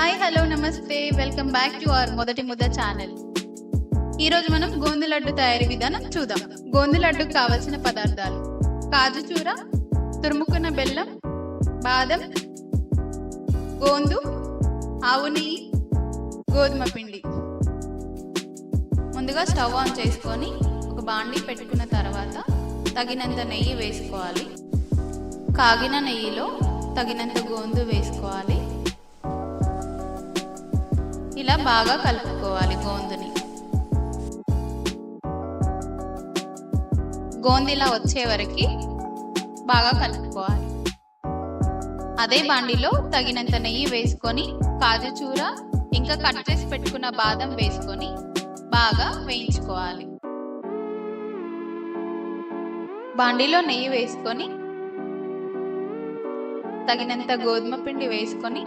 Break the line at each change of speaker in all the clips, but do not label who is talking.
Hi hello namaste welcome back to our మొదటి ముద్ద channel ఈ రోజు మనం గోంది లడ్డు తయారీ విధానం చూద్దాం. గోంది లడ్డుకు కావలసిన పదార్థాలు. కాజు చూర తురుముకున్న బెల్లం బాదం గోందు ఆవు నెయ్యి గోధుమ పిండి. ముందుగా స్టవ్ ఆన్ చేసుకొని ఒక బాండీ పెట్టుకున్న తర్వాత తగినంత నెయ్యి వేసుకోవాలి. కాగిన నెయ్యిలో తగినంత గోందు వేసుకోవాలి. ఇలా బాగా కలుపుకోవాలి గోందుని. గోందిలా వచ్చే వరకు బాగా కలుపుకోవాలి. అదే బాండిలో తగినంత నెయ్యి వేసుకొని కాజు చూర ఇంకా కట్ చేసి పెట్టుకున్న బాదం వేసుకొని బాగా వేయించుకోవాలి. బాండిలో నెయ్యి వేసుకొని తగినంత గోధుమ పిండి వేసుకొని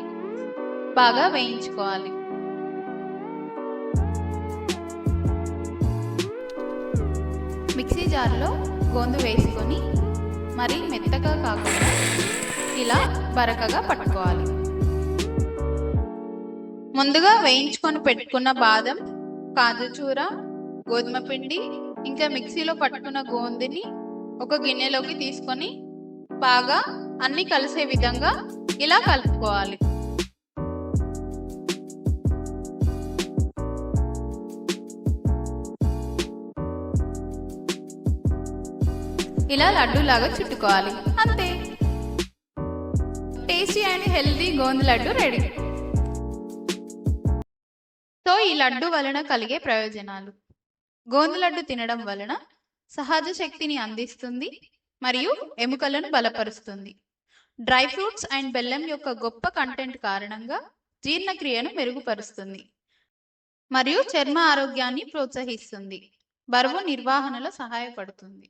బాగా వేయించుకోవాలి. జార్లో గోందు వేసుకొని మరి మెత్తగా కాకుండా ఇలా బరకగా పట్టుకోవాలి. ముందుగా వేయించుకొని పెట్టుకున్న బాదం కాజుచూర గోధుమ పిండి ఇంకా మిక్సీలో పట్టుకున్న గోందిని ఒక గిన్నెలోకి తీసుకొని బాగా అన్ని కలిసే విధంగా ఇలా కలుపుకోవాలి. ఇలా లడ్డూలాగా చుట్టుకోవాలి. అంతే. Tasty and healthy gond laddu ready. So ఈ లడ్డు వలన కలిగే ప్రయోజనాలు. గోందు లడ్డు తినడం వలన సహజ శక్తిని అందిస్తుంది మరియు ఎముకలను బలపరుస్తుంది. డ్రై ఫ్రూట్స్ అండ్ బెల్లం యొక్క గొప్ప కంటెంట్ కారణంగా జీర్ణక్రియను మెరుగుపరుస్తుంది మరియు చర్మ ఆరోగ్యాన్ని ప్రోత్సహిస్తుంది. బరువు నిర్వహణలో సహాయపడుతుంది.